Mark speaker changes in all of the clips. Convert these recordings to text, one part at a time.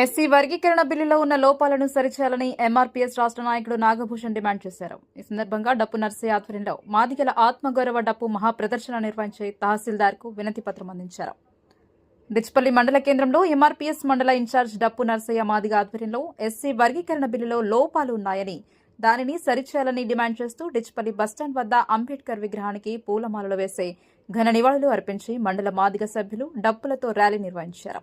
Speaker 1: SC వర్గీకరణ బిల్లులో ఉన్న లోపాలను సరిచేయాలని ఎంఆర్పీఎస్ రాష్ట్ర నాయకుడు నాగభూషణ్ డిమాండ్ చేశారు. ఈ సందర్భంగా డప్పు నర్సీ ఆధ్వర్యంలో మాదిగల ఆత్మగౌరవ డప్పు మహాప్రదర్శన నిర్వహించే తహసీల్దార్కు వినతి పత్రం అందించారు. డిచ్పల్లి మండల కేంద్రంలో ఎంఆర్పీఎస్ మండల ఇన్ఛార్జ్ డప్పు నర్సయ్య మాదిగ ఆధ్వర్యంలో ఎస్సీ వర్గీకరణ బిల్లులో లోపాలు ఉన్నాయని దానిని సరిచేయాలని డిమాండ్ చేస్తూ డిచ్పల్లి బస్టాండ్ వద్ద అంబేద్కర్ విగ్రహానికి పూలమాలలు వేసే ఘన నివాళులు అర్పించి మండల మాదిగ సభ్యులు డప్పులతో ర్యాలీ నిర్వహించారు.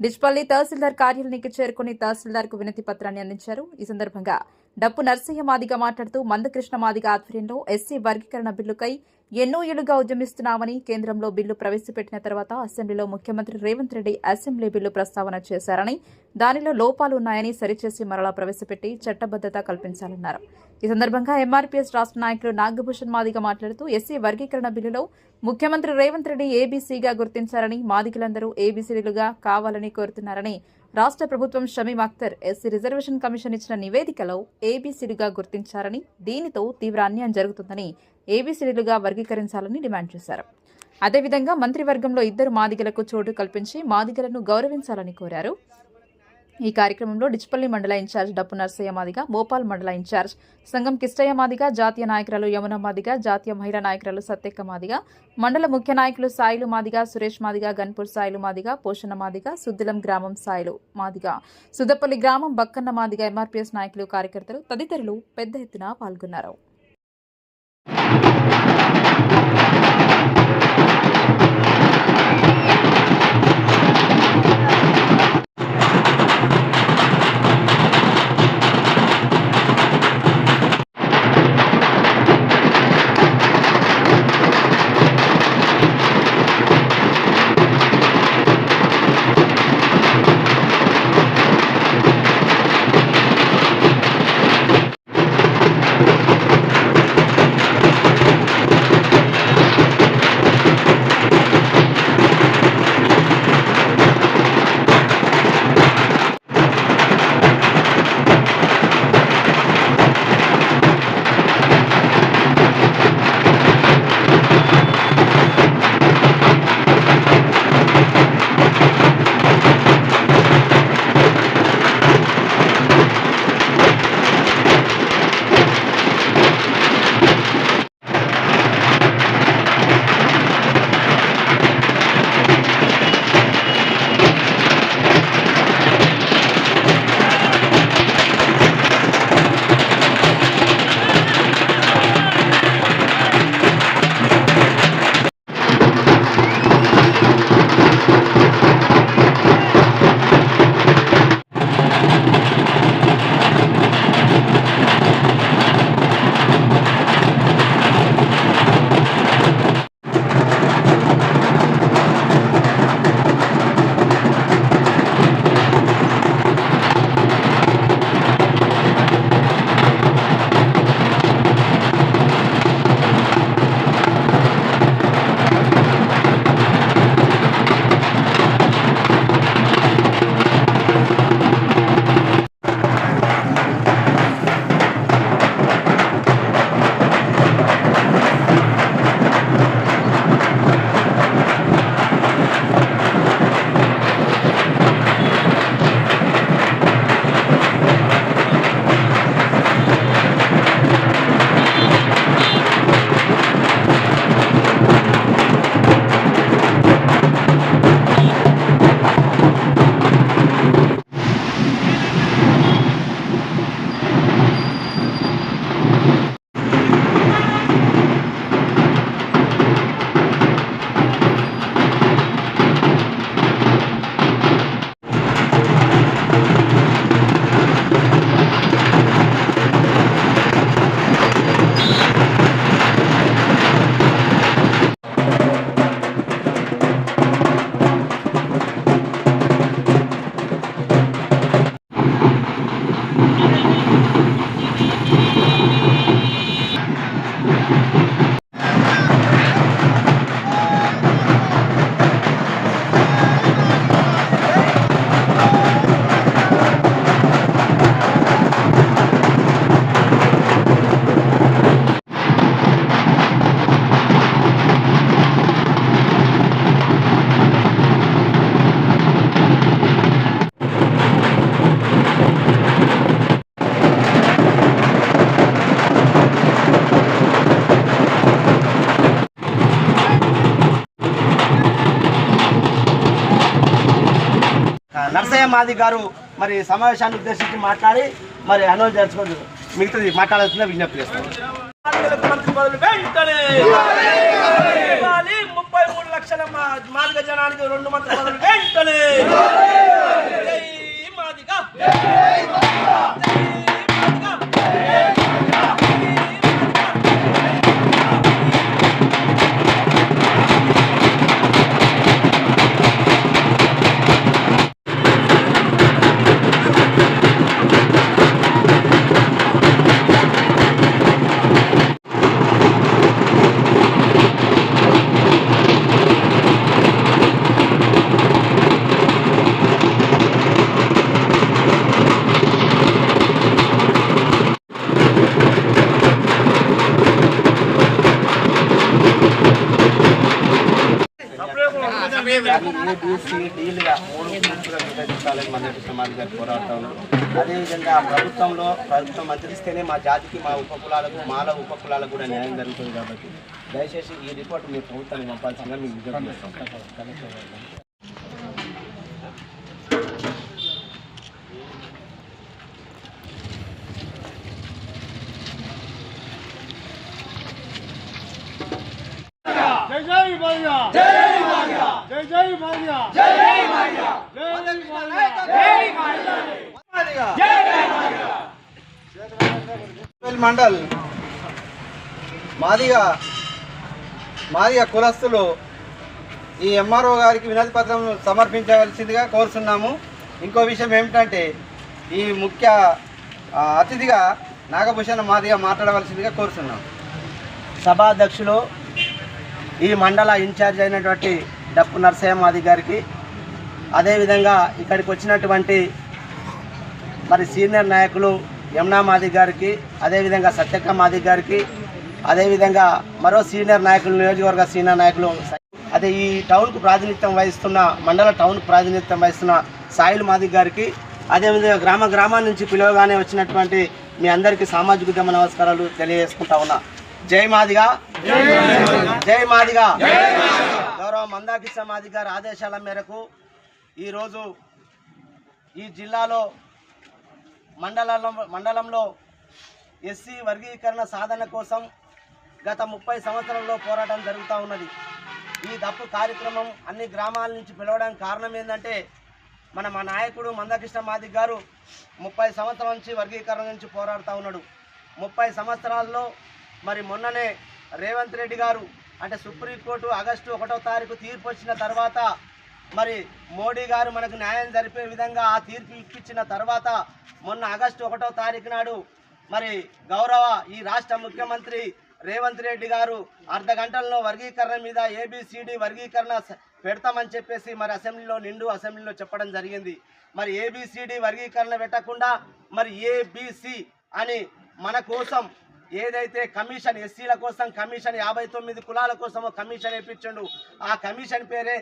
Speaker 1: డిచ్పల్లి తహసీల్దార్ కార్యాలయానికి చేరుకుని తహసీల్దార్కు వినతి పత్రాన్ని అందించారు. ఈ సందర్భంగా డప్పు నర్సింహ మాదిగ మాట్లాడుతూ మందకృష్ణ మాదిగ ఆధ్వర్యంలో ఎస్సీ వర్గీకరణ బిల్లుకై ఎన్నో ఏళ్ళుగా ఉద్యమిస్తున్నామని కేంద్రంలో బిల్లు ప్రవేశపెట్టిన తర్వాత అసెంబ్లీలో ముఖ్యమంత్రి రేవంత్ రెడ్డి అసెంబ్లీ బిల్లు ప్రస్తావన చేశారని దానిలో లోపాలు ఉన్నాయని సరిచేసి మరలా ప్రవేశపెట్టి చట్టబద్దత కల్పించాలన్నారు. ఈ సందర్భంగా ఎంఆర్పీఎస్ రాష్ట్ర నాయకులు నాగభూషణ్ మాదిగ మాట్లాడుతూ ఎస్సీ వర్గీకరణ బిల్లులో ముఖ్యమంత్రి రేవంత్ రెడ్డి ఏబీసీగా గుర్తించారని మాదిగలందరూ ఏబీసీలుగా కావాలని కోరుతున్నారని రాష్ట్ర ప్రభుత్వం Shamim Akhtar SC reservation commission ఇచ్చిన నివేదికలో ఏబీసీలుగా గుర్తించారని దీనితో తీవ్ర అన్యాయం జరుగుతుందని ఏబీసీలుగా వర్గీకరించాలని డిమాండ్ చేశారు. అదేవిధంగా మంత్రివర్గంలో ఇద్దరు మాదిగలకు చోటు కల్పించి మాదిగలను గౌరవించాలని కోరారు. ఈ కార్యక్రమంలో డిచ్పల్లి మండల ఇన్ఛార్జ్ డప్పు నర్సయ్య మాదిగ భోపాల్ మండల ఇన్ఛార్జ్ సంఘం కిష్టయ్య మాదిగ జాతీయ నాయకురాలు యమున మాదిగ జాతీయ మహిళా నాయకురాలు సత్యక్క మాదిగ మండల ముఖ్య నాయకులు సాయిలు మాదిగ సురేష్ మాదిగ గన్పూర్ సాయిలు మాదిగ పోషణ మాదిగ సుద్దిలం గ్రామం సాయిలు మాదిగ. సుదపల్లి గ్రామం బక్కన్న మాదిగ ఎంఆర్పీఎస్ నాయకులు కార్యకర్తలు తదితరులు పెద్ద ఎత్తున పాల్గొన్నారు.
Speaker 2: నరసయ్య మాది గారు మరి సమావేశాన్ని ఉద్దేశించి మాట్లాడి మరి అనౌన్స్ చేసుకోండి మిగతాది మాట్లాడాల్సిన విజ్ఞప్తి చేస్తాను మంత్రి ముప్పై మూడు లక్షల మా- మాదిగ జనానికి రెండు మంత్రి పదవులు. వెంటనే! జై డీలుగా మూడు గ్రూపులుగా విభజించాలని మొదటి సమాజ్ గారు పోరాడుతూ ఉన్నారు. అదేవిధంగా ప్రభుత్వంలో ప్రభుత్వం మంత్రిస్తేనే మా జాతికి మా ఉపకులాలకు మాల ఉపకులాలకు కూడా న్యాయం జరుగుతుంది కాబట్టి దయచేసి ఈ రిపోర్ట్ మీ ప్రభుత్వానికి పంపాల్సిందిగా మీకు విజ్ఞప్తి చేస్తాం
Speaker 3: జై జై మాల్యా జై మాల్యా జై జై మాల్యా జై మాల్యా జై మాల్యా
Speaker 2: మండల్ మాదిగా మాదిగా కులస్తులు ఈ ఎంఆర్ఓ గారికి వినతి పత్రం సమర్పించవలసిందిగా కోరుతున్నాము ఇంకో విషయం ఏమిటంటే ఈ ముఖ్య అతిథిగా నాగభూషణ మాదిగా మాట్లాడవలసిందిగా కోరుతున్నాం సభాధ్యక్షులు ఈ మండల ఇన్ఛార్జ్ అయినటువంటి డప్పు నరసయ్య మాది గారికి. అదేవిధంగా ఇక్కడికి వచ్చినటువంటి మరి సీనియర్ నాయకులు యమునా మాది గారికి అదేవిధంగా సత్యక్క మాది గారికి అదేవిధంగా మరో సీనియర్ నాయకులు నియోజకవర్గ సీనియర్ నాయకులు. అదే ఈ టౌన్కు ప్రాతినిధ్యం వహిస్తున్న మండల టౌన్కు ప్రాతినిధ్యం వహిస్తున్న సాయిల్ మాది గారికి అదేవిధంగా గ్రామ గ్రామాల నుంచి పిలువగానే వచ్చినటువంటి మీ అందరికీ సామాజిక ఉద్యమ నమస్కారాలు తెలియజేసుకుంటా ఉన్నా. జై మాదిగా. జై మాదిగా. గౌరవ మందాకిష అధికారి గారి ఆదేశాల మేరకు ఈరోజు ఈ జిల్లాలో మండలంలో మండలంలో ఎస్సీ వర్గీకరణ సాధన కోసం గత ముప్పై సంవత్సరంలో పోరాటం జరుగుతూ ఉన్నది. ఈ దప్పు కార్యక్రమం అన్ని గ్రామాల నుంచి పిలవడానికి కారణం ఏంటంటే మన మా నాయకుడు మందకృష్ణ మాదిక్ గారు ముప్పై సంవత్సరాల నుంచి వర్గీకరణ నుంచి పోరాడుతూ ఉన్నాడు. ముప్పై సంవత్సరాల్లో మరి మొన్ననే రేవంత్ రెడ్డి గారు అంటే సుప్రీంకోర్టు ఆగస్టు ఒకటో తారీఖు తీర్పు వచ్చిన తర్వాత మరి మోడీ గారు మనకు న్యాయం జరిపే విధంగా ఆ తీర్పు ఇప్పించిన తర్వాత మొన్న ఆగస్టు ఒకటో తారీఖు నాడు మరి గౌరవ ఈ రాష్ట్ర ముఖ్యమంత్రి రేవంత్ రెడ్డి గారు అర్ధ గంటల్లో వర్గీకరణ మీద ఏబిసిడి వర్గీకరణ పెడతామని చెప్పేసి మరి అసెంబ్లీలో నిండు అసెంబ్లీలో చెప్పడం జరిగింది. మరి ఏబిసిడి వర్గీకరణ పెట్టకుండా మరి ఏబిసి అని మన కోసం ఏదైతే కమిషన్ ఎస్సీల కోసం కమిషన్ యాభై తొమ్మిది కులాల కోసం కమిషన్ వేయించండు ఆ కమిషన్ పేరే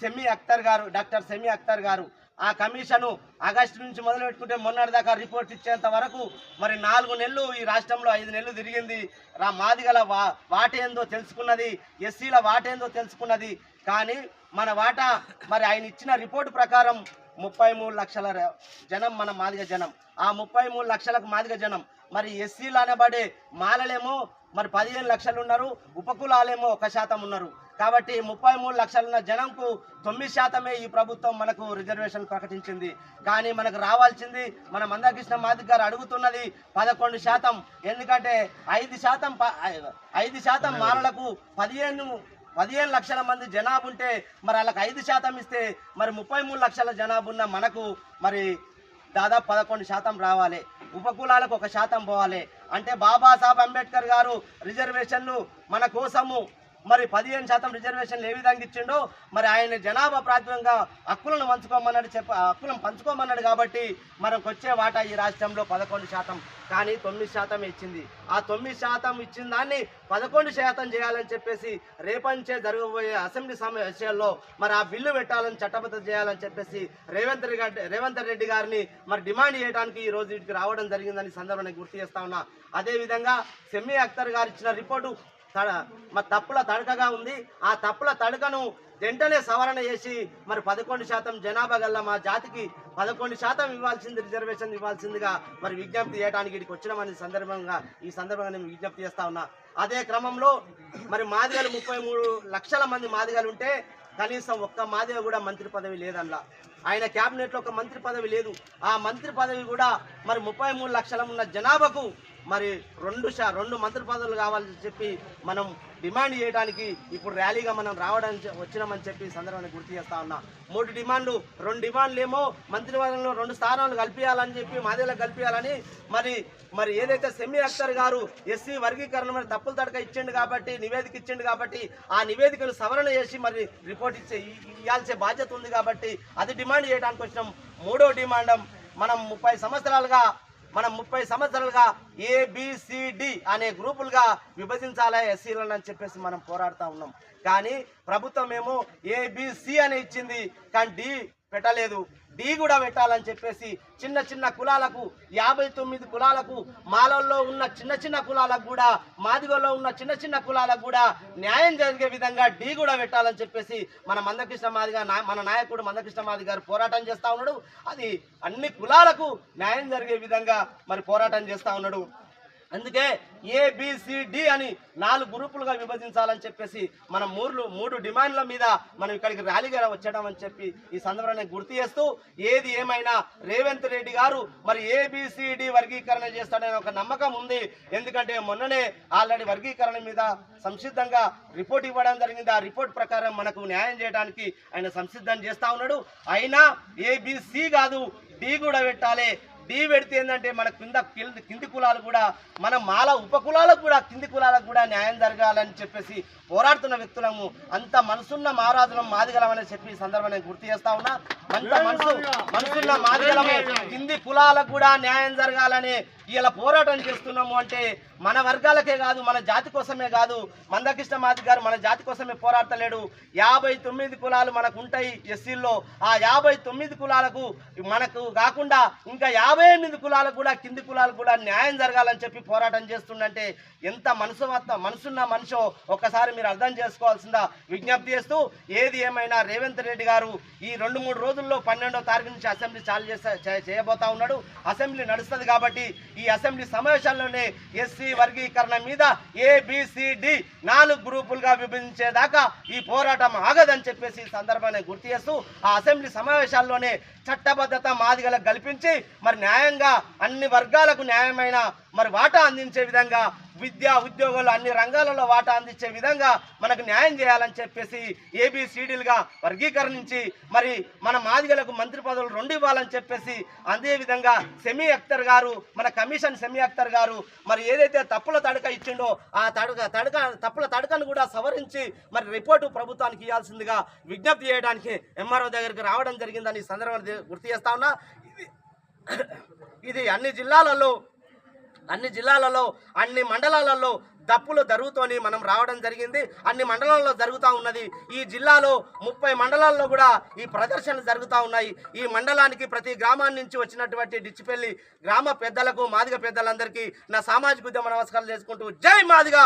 Speaker 2: సెమీ అఖ్తర్ గారు డాక్టర్ సెమీ అఖ్తర్ గారు. ఆ కమిషను ఆగస్టు నుంచి మొదలు పెట్టుకుంటే మొన్నటి దాకా రిపోర్ట్ ఇచ్చేంత వరకు మరి నాలుగు నెలలు ఈ రాష్ట్రంలో ఐదు నెలలు తిరిగింది. రా మాదిగల వా వాటేందో తెలుసుకున్నది ఎస్సీల వాటేందో తెలుసుకున్నది. కానీ మన వాటా మరి ఆయన ఇచ్చిన రిపోర్టు ప్రకారం ముప్పై మూడు లక్షల జనం మన మాదిగ జనం. ఆ ముప్పై మూడు లక్షలకు మాదిగ జనం. మరి ఎస్సీలు అనబడే మాలలేమో మరి పదిహేను లక్షలు ఉన్నారు ఉపకులాలేమో ఒక శాతం ఉన్నారు. కాబట్టి ముప్పై మూడు లక్షలున్న జనంకు తొమ్మిది శాతమే ఈ ప్రభుత్వం మనకు రిజర్వేషన్ ప్రకటించింది. కానీ మనకు రావాల్సింది మన మందకృష్ణ మాదిక్ గారు అడుగుతున్నది పదకొండు శాతం. ఎందుకంటే ఐదు శాతం ఐదు శాతం మాలలకు పదిహేను పదిహేను లక్షల మంది జనాభా ఉంటే మరి వాళ్ళకి ఐదు శాతం ఇస్తే మరి ముప్పై మూడు లక్షల జనాభా ఉన్న మనకు మరి దాదాపు పదకొండు శాతం రావాలి. ఉపకులాలకు ఒక శాతం పోవాలి. అంటే బాబాసాహెబ్ అంబేద్కర్ గారు రిజర్వేషన్లు మన కోసము మరి పదిహేను శాతం రిజర్వేషన్లు ఏ విధంగా ఇచ్చిండో మరి ఆయన జనాభా ప్రాతిపంగా హక్కులను పంచుకోమన్నాడు చెప్ప హక్కులను పంచుకోమన్నాడు కాబట్టి మనకు వచ్చే వాటా ఈ రాష్ట్రంలో పదకొండు శాతం కానీ తొమ్మిది శాతం ఇచ్చింది. ఆ తొమ్మిది శాతం ఇచ్చిన దాన్ని పదకొండు శాతం చేయాలని చెప్పేసి రేపంచే జరగబోయే అసెంబ్లీ సమావేశాల్లో మరి ఆ బిల్లు పెట్టాలని చట్టబద్ధ చేయాలని చెప్పేసి రేవంత్ రెడ్డి రేవంత్ రెడ్డి గారిని మరి డిమాండ్ చేయడానికి ఈ రోజు ఇటుకు రావడం జరిగిందని సందర్భాన్ని గుర్తు చేస్తా ఉన్నా. అదేవిధంగా సెమీ అఖ్తర్ గారు ఇచ్చిన రిపోర్టు తడ మరి తప్పుల తడకగా ఉంది. ఆ తప్పుల తడకను వెంటనే సవరణ చేసి మరి పదకొండు శాతం జనాభా గల్ల మా జాతికి పదకొండు శాతం ఇవ్వాల్సింది రిజర్వేషన్ ఇవ్వాల్సిందిగా మరి విజ్ఞప్తి చేయడానికి ఇక్కడికి వచ్చినామని సందర్భంగా ఈ సందర్భంగా నేను విజ్ఞప్తి చేస్తా ఉన్నా. అదే క్రమంలో మరి మాదిగలు ముప్పై మూడు లక్షల మంది మాదిగలు ఉంటే కనీసం ఒక్క మాదిగ కూడా మంత్రి పదవి లేదల్లా ఆయన క్యాబినెట్లో ఒక మంత్రి పదవి లేదు. ఆ మంత్రి పదవి కూడా మరి ముప్పై మూడు లక్షల ఉన్న జనాభాకు మరి రెండు షా రెండు మంత్రి పదవులు కావాలని చెప్పి మనం డిమాండ్ చేయడానికి ఇప్పుడు ర్యాలీగా మనం రావడానికి వచ్చినామని చెప్పి సందర్భాన్ని గుర్తు చేస్తా ఉన్నా. మూడు డిమాండ్లు రెండు డిమాండ్లు ఏమో మంత్రివర్గంలో రెండు స్థానాలు కల్పించాలని చెప్పి మాదేలకు కల్పించాలని మరి మరి ఏదైతే సెమీ అక్తర్ గారు ఎస్సీ వర్గీకరణ మరి తప్పులు తడక ఇచ్చిండు కాబట్టి నివేదిక ఇచ్చిండు కాబట్టి ఆ నివేదికను సవరణ చేసి మరి రిపోర్ట్ ఇచ్చే ఇవ్వాల్సే బాధ్యత ఉంది కాబట్టి అది డిమాండ్ చేయడానికి వచ్చినాం. మూడో డిమాండ్ మనం ముప్పై సంవత్సరాలుగా మనం ముప్పై సంవత్సరాలుగా ఏబిసిడి అనే గ్రూపులుగా విభజించాలా ఎస్సీలను అని చెప్పేసి మనం పోరాడుతూ ఉన్నాం. కానీ ప్రభుత్వం ఏమో ఏబిసి అని ఇచ్చింది. కానీ డి పెట్టలేదు. ఢీ కూడా పెట్టాలని చెప్పేసి చిన్న చిన్న కులాలకు యాభై తొమ్మిది కులాలకు మాలల్లో ఉన్న చిన్న చిన్న కులాలకు కూడా మాదిగోలో ఉన్న చిన్న చిన్న కులాలకు కూడా న్యాయం జరిగే విధంగా ఢీ కూడా పెట్టాలని చెప్పేసి మన మందకృష్ణ మాదిగా మన నాయకుడు మందకృష్ణ మాది గారు పోరాటం చేస్తూ ఉన్నాడు. అది అన్ని కులాలకు న్యాయం జరిగే విధంగా మరి పోరాటం చేస్తూ ఉన్నాడు. అందుకే ఏబిసిడి అని నాలుగు గ్రూపులుగా విభజించాలని చెప్పేసి మనం మూర్లు మూడు డిమాండ్ల మీద మనం ఇక్కడికి ర్యాలీగా వచ్చడం అని చెప్పి ఈ సందర్భాన్ని గుర్తు చేస్తూ ఏది ఏమైనా రేవంత్ రెడ్డి గారు మరి ఏబిసిడి వర్గీకరణ చేస్తాడనే ఒక నమ్మకం ఉంది. ఎందుకంటే మొన్ననే ఆల్రెడీ వర్గీకరణ మీద సంసిద్ధంగా రిపోర్ట్ ఇవ్వడం జరిగింది. ఆ రిపోర్ట్ ప్రకారం మనకు న్యాయం చేయడానికి ఆయన సంసిద్ధం చేస్తా ఉన్నాడు. అయినా ఏబిసి కాదు. డి కూడా పెట్టాలి. డి పెడితే ఏంటంటే మన కింద కింది- కులాలు కూడా మన మాల ఉప కులాలకు కూడా కింది కులాలకు కూడా న్యాయం జరగాలని చెప్పేసి పోరాడుతున్న వ్యక్తులము. అంత మనసున్న మహారాజులం మాదిగలమని చెప్పి సందర్భం నేను గుర్తు చేస్తా ఉన్నా. అంత మనసు మనసున్న మాదిగలము కింది కులాలకు కూడా న్యాయం జరగాలని ఇలా పోరాటం చేస్తున్నాము అంటే మన వర్గాలకే కాదు మన జాతి కోసమే కాదు మందకృష్ణ మాది గారు మన జాతి కోసమే పోరాడతలేడు. యాభై తొమ్మిది కులాలు మనకు ఉంటాయి ఎస్సీల్లో. ఆ యాభై తొమ్మిది కులాలకు మనకు కాకుండా ఇంకా యాభై ఎనిమిది కులాలకు కూడా కింది కులాలకు కూడా న్యాయం జరగాలని చెప్పి పోరాటం చేస్తుండంటే ఎంత మనసు మనసున్న మనిషో ఒక్కసారి మీరు అర్థం చేసుకోవాల్సిందా? విజ్ఞప్తి చేస్తూ ఏది ఏమైనా రేవంత్ రెడ్డి గారు ఈ రెండు మూడు రోజుల్లో పన్నెండో తారీఖు నుంచి అసెంబ్లీ చాలు చేస్తా చేయబోతా ఉన్నాడు. అసెంబ్లీ నడుస్తుంది కాబట్టి ఈ అసెంబ్లీ సమావేశాల్లోనే ఎస్సీ వర్గీకరణ మీద ఏబిసిడి నాలుగు గ్రూపులుగా విభజించేదాకా ఈ పోరాటం ఆగదని చెప్పేసి ఈ సందర్భాన్ని గుర్తు చేస్తూ ఆ అసెంబ్లీ సమావేశాల్లోనే చట్టబద్ధత మాదిగలకు కల్పించి మరి న్యాయంగా అన్ని వర్గాలకు న్యాయమైన మరి వాటా అందించే విధంగా విద్య ఉద్యోగాలు అన్ని రంగాలలో వాటా అందించే విధంగా మనకు న్యాయం చేయాలని చెప్పేసి ఏబిసిడీలుగా వర్గీకరించి మరి మన మాదిగలకు మంత్రి పదవులు రెండు ఇవ్వాలని చెప్పేసి అదేవిధంగా సెమీ అఖ్తర్ గారు మన కమిషన్ సెమీ అఖ్తర్ గారు మరి ఏదైతే తప్పుల తడక ఇచ్చిండో ఆ తడక తడక తప్పుల తడకను కూడా సవరించి మరి రిపోర్టు ప్రభుత్వానికి ఇవ్వాల్సిందిగా విజ్ఞప్తి చేయడానికి ఎంఆర్ఓ దగ్గరికి రావడం జరిగిందని ఈ సందర్భంగా గుర్తు చేస్తా ఉన్నా. ఇది ఇది అన్ని జిల్లాలలో అన్ని జిల్లాలలో అన్ని మండలాలలో దప్పులు జరుగుతోని మనం రావడం జరిగింది. అన్ని మండలాల్లో జరుగుతూ ఉన్నది. ఈ జిల్లాలో ముప్పై మండలాల్లో కూడా ఈ ప్రదర్శనలు జరుగుతూ ఉన్నాయి. ఈ మండలానికి ప్రతి గ్రామాన్ని నుంచి వచ్చినటువంటి డిచ్చిపల్లి గ్రామ పెద్దలకు మాదిగ పెద్దలందరికీ నా సామాజిక ఉద్యమ నమస్కారాలు చేసుకుంటూ జై మాదిగా!